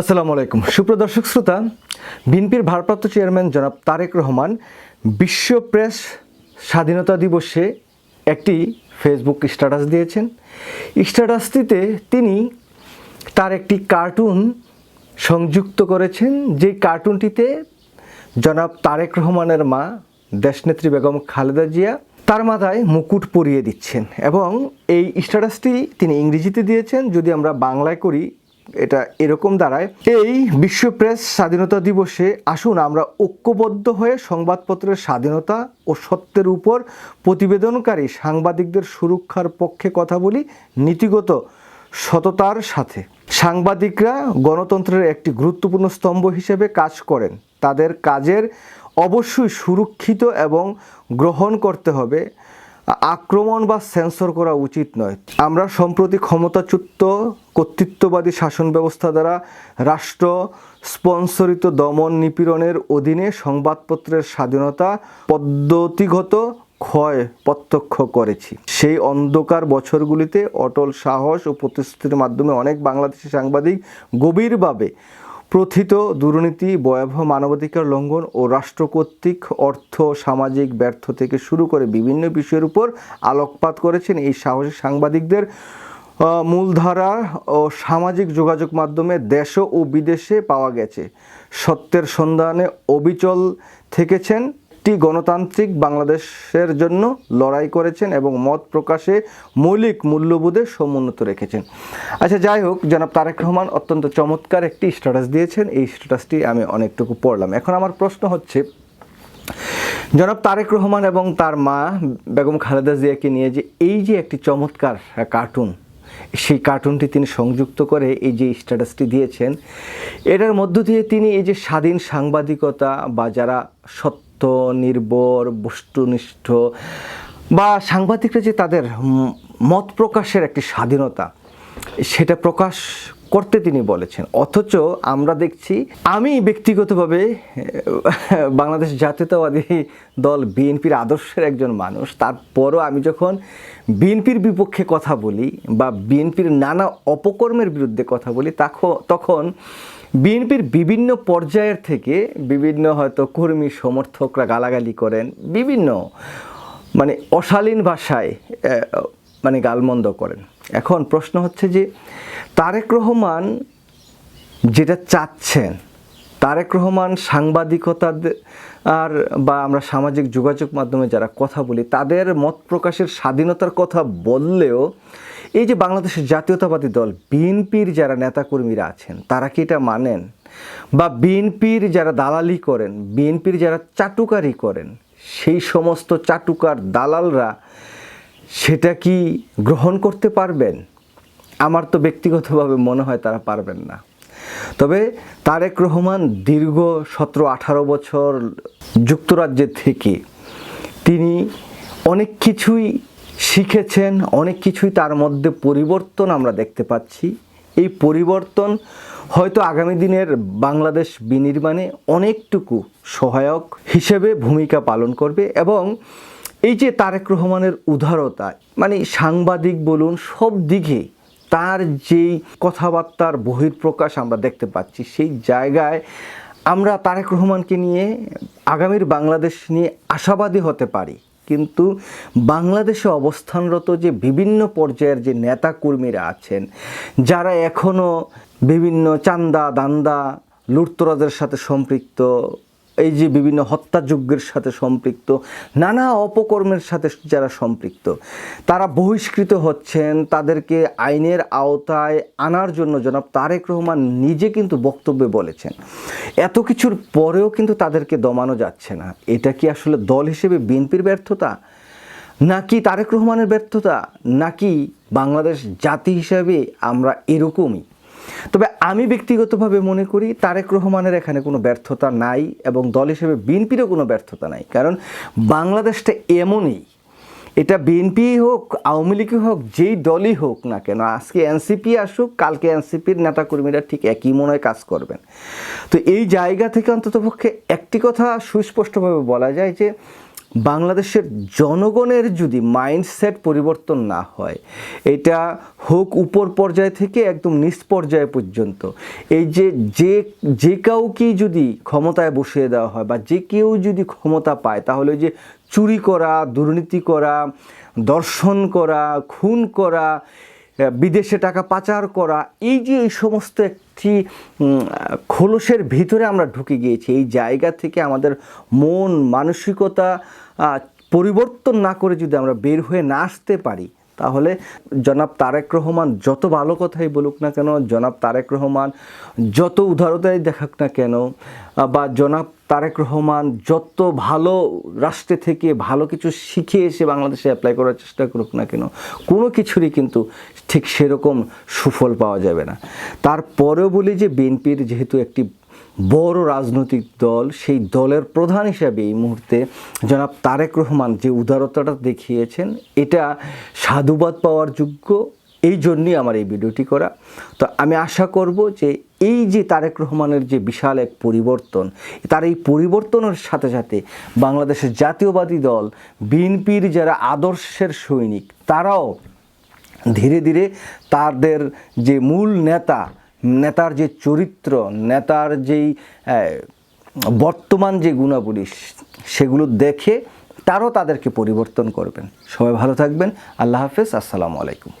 আসসালামু আলাইকুম। সুপ্রদর্শক শ্রোতা, বিএনপির ভারপ্রাপ্ত চেয়ারম্যান জনাব তারেক রহমান বিশ্ব প্রেস স্বাধীনতা দিবসে একটি ফেসবুক স্ট্যাটাস দিয়েছেন। স্ট্যাটাসটিতে তিনি তার একটি কার্টুন সংযুক্ত করেছেন যে কার্টুনটিতে জনাব তারেক রহমানের মা, দেশনেত্রী বেগম খালেদা জিয়া, তার মাথায় মুকুট পরিয়ে দিচ্ছেন এবং এই স্ট্যাটাসটি তিনি ইংরেজিতে দিয়েছেন। যদি আমরা বাংলায় করি এটা এরকম দাঁড়ায়। এই বিশ্ব প্রেস স্বাধীনতা দিবসে আসুন আমরা ঐক্যবদ্ধ হয়ে সংবাদপত্রের স্বাধীনতা ও সত্যের উপর প্রতিবেদনকারী সাংবাদিকদের সুরক্ষার পক্ষে কথা বলি নীতিগত সততার সাথে। সাংবাদিকরা গণতন্ত্রের একটি গুরুত্বপূর্ণ স্তম্ভ হিসেবে কাজ করেন। তাদের কাজের অবশ্যই সুরক্ষিত এবং গ্রহণ করতে হবে। আক্রমণ বা সেন্সর করা উচিত নয়। আমরা সম্প্রতি ক্ষমতাচ্যুত কর্তৃত্ববাদী শাসন ব্যবস্থা দ্বারা রাষ্ট্র স্পন্সরিত দমন নিপীড়নের অধীনে সংবাদপত্রের স্বাধীনতা পদ্ধতিগত ক্ষয় প্রত্যক্ষ করেছি। সেই অন্ধকার বছরগুলিতে অটল সাহস ও প্রতিশ্রুতির মাধ্যমে অনেক বাংলাদেশি সাংবাদিক গভীরভাবে প্রথিত দুর্নীতি, ভয়াবহ মানবাধিকার লঙ্ঘন ও রাষ্ট্র কর্তৃক অর্থ সামাজিক ব্যর্থ থেকে শুরু করে বিভিন্ন বিষয়ের উপর আলোকপাত করেছেন এই সাহসী সাংবাদিকদের। মূলধারা ও সামাজিক যোগাযোগ মাধ্যমে দেশ ও বিদেশে পাওয়া গেছে। সত্যের সন্ধানে অবিচল থেকেছেন একটি গণতান্ত্রিক বাংলাদেশের জন্য লড়াই করেছেন এবং মত প্রকাশে মৌলিক মূল্যবোধে সমুন্নত রেখেছেন। আচ্ছা যাই হোক, জনাব তারেক রহমান অত্যন্ত চমৎকার একটি স্ট্যাটাস দিয়েছেন। এই স্ট্যাটাসটি আমি অনেকটুকু পড়লাম। এখন আমার প্রশ্ন হচ্ছে, জনাব তারেক রহমান এবং তার মা বেগম খালেদা জিয়াকে নিয়ে যে এই যে একটি চমৎকার কার্টুন সেই কার্টুনটি তিনি সংযুক্ত করে এই যে স্ট্যাটাসটি দিয়েছেন, এটার মধ্য দিয়ে তিনি এই যে স্বাধীন সাংবাদিকতা বা যারা সত্য নির্ভর বস্তুনিষ্ঠ বা সাংবাদিকরা যে তাদের মত প্রকাশের একটি স্বাধীনতা, সেটা প্রকাশ করতে তিনি বলেছেন। অথচ আমরা দেখছি, আমি ব্যক্তিগতভাবে বাংলাদেশ জাতীয়তাবাদী দল বিএনপির আদর্শের একজন মানুষ। তারপরও আমি যখন বিএনপির বিপক্ষে কথা বলি বা বিএনপির নানা অপকর্মের বিরুদ্ধে কথা বলি তখন বিএনপির বিভিন্ন পর্যায়ের থেকে বিভিন্ন হয়তো কর্মী সমর্থকরা গালাগালি করেন, বিভিন্ন মানে অশালীন ভাষায় মানে গালমন্দ করেন। এখন প্রশ্ন হচ্ছে যে, তারেক রহমান যেটা চাচ্ছেন, তারেক রহমান সাংবাদিকতা আর বা আমরা সামাজিক যোগাযোগ মাধ্যমে যারা কথা বলি, তাদের মত প্রকাশের স্বাধীনতার কথা বললেও এই যে বাংলাদেশের জাতীয়তাবাদী দল, বিএনপির যারা নেতাকর্মীরা আছেন, তারা কি এটা মানেন? বা বিএনপির যারা দালালি করেন, বিএনপির যারা চাটুকারি করেন, সেই সমস্ত চাটুকার দালালরা সেটা কি গ্রহণ করতে পারবেন? আমার তো ব্যক্তিগতভাবে মনে হয় তারা পারবেন না। তবে তারেক রহমান দীর্ঘ সতেরো, আঠারো বছর যুক্তরাজ্যে থেকে তিনি অনেক কিছুই শিখেছেন, অনেক কিছুই তার মধ্যে পরিবর্তন আমরা দেখতে পাচ্ছি। এই পরিবর্তন হয়তো আগামী দিনের বাংলাদেশ বিনির্মাণে অনেকটুকু সহায়ক হিসেবে ভূমিকা পালন করবে এবং এই যে তারেক রহমানের উদারতা মানে সাংবাদিক বলুন, সব দিকে তার যেই কথাবার্তার বহির্প্রকাশ আমরা দেখতে পাচ্ছি, সেই জায়গায় আমরা তারেক রহমানকে নিয়ে আগামীর বাংলাদেশ নিয়ে আশাবাদী হতে পারি। কিন্তু বাংলাদেশে অবস্থানরত যে বিভিন্ন পর্যায়ের যে নেতা কর্মীরা আছেন, যারা এখনও বিভিন্ন চান্দা দান্দা লুটতরাজের সাথে সম্পৃক্ত এই যে বিভিন্ন হত্যাযজ্ঞের সাথে সম্পৃক্ত, নানা অপকর্মের সাথে যারা সম্পৃক্ত, তারা বহিষ্কৃত হচ্ছেন, তাদেরকে আইনের আওতায় আনার জন্য জনাব তারেক রহমান নিজে কিন্তু বক্তব্যে বলেছেন। এত কিছুর পরেও কিন্তু তাদেরকে দমানো যাচ্ছে না। এটা কি আসলে দল হিসেবে বিএনপির ব্যর্থতা? নাকি তারেক রহমানের ব্যর্থতা? নাকি বাংলাদেশ জাতি হিসাবে আমরা এরকমই? তবে আমি ব্যক্তিগতভাবে মনে করি তারেক রহমানের এখানে কোনো ব্যর্থতা নাই এবং দল হিসেবে বিএনপিরও কোনো ব্যর্থতা নাই। কারণ বাংলাদেশটা এমনই, এটা বিএনপি হোক, আওয়ামী লীগই হোক, যেই দলই হোক না কেন, আজকে এনসিপি আসুক, কালকে এনসিপির নেতাকর্মীরা ঠিক একই মনে হয় কাজ করবেন। তো এই জায়গা থেকে অন্ততপক্ষে একটি কথা সুস্পষ্টভাবে বলা যায় যে বাংলাদেশের জনগণের যদি মাইন্ডসেট পরিবর্তন না হয়, এটা হোক উপর পর্যায় থেকে একদম নিচ পর্যায় পর্যন্ত, এই যে যে যে কাউকেই যদি ক্ষমতায় বসিয়ে দেওয়া হয় বা যে কেউ যদি ক্ষমতা পায়, তাহলে যে চুরি করা, দুর্নীতি করা, দর্শন করা, খুন করা বিদেশে টাকা পাচার করা, এই যে এই সমস্ত একটি খোলসের ভিতরে আমরা ঢুকে গিয়েছি, এই জায়গা থেকে আমাদের মন, মানসিকতা পরিবর্তন না করে যদি আমরা বের হয়ে না আসতে পারি তাহলে জনাব তারেক রহমান যত ভালো কথাই বলুক না কেন, জনাব তারেক রহমান যত উদারতাই দেখাক না কেন, বা জনাব তারেক রহমান যত ভালো রাষ্ট্রে থেকে ভালো কিছু শিখে এসে বাংলাদেশে অ্যাপ্লাই করার চেষ্টা করুক না কেন, কোনো কিছুরই কিন্তু ঠিক সেরকম সুফল পাওয়া যাবে না। তারপরেও বলি যে বিএনপির যেহেতু একটি বড় রাজনৈতিক দল, সেই দলের প্রধান হিসাবে এই মুহূর্তে জনাব তারেক রহমান যে উদারতাটা দেখিয়েছেন, এটা সাধুবাদ পাওয়ার যোগ্য। এই জন্যই আমার এই ভিডিওটি করা। তো আমি আশা করব যে এই যে তারেক রহমানের যে বিশাল এক পরিবর্তন, তার এই পরিবর্তনের সাথে সাথে বাংলাদেশের জাতীয়বাদী দল, বিএনপির যারা আদর্শের সৈনিক, তারাও ধীরে ধীরে তাদের যে মূল নেতা নেতার যে চরিত্র, নেতার যেই বর্তমান যে গুণাবলী, সেগুলো দেখে তারও তাদেরকে পরিবর্তন করবেন। সবাই ভালো থাকবেন। আল্লাহ হাফেজ। আসসালামু আলাইকুম।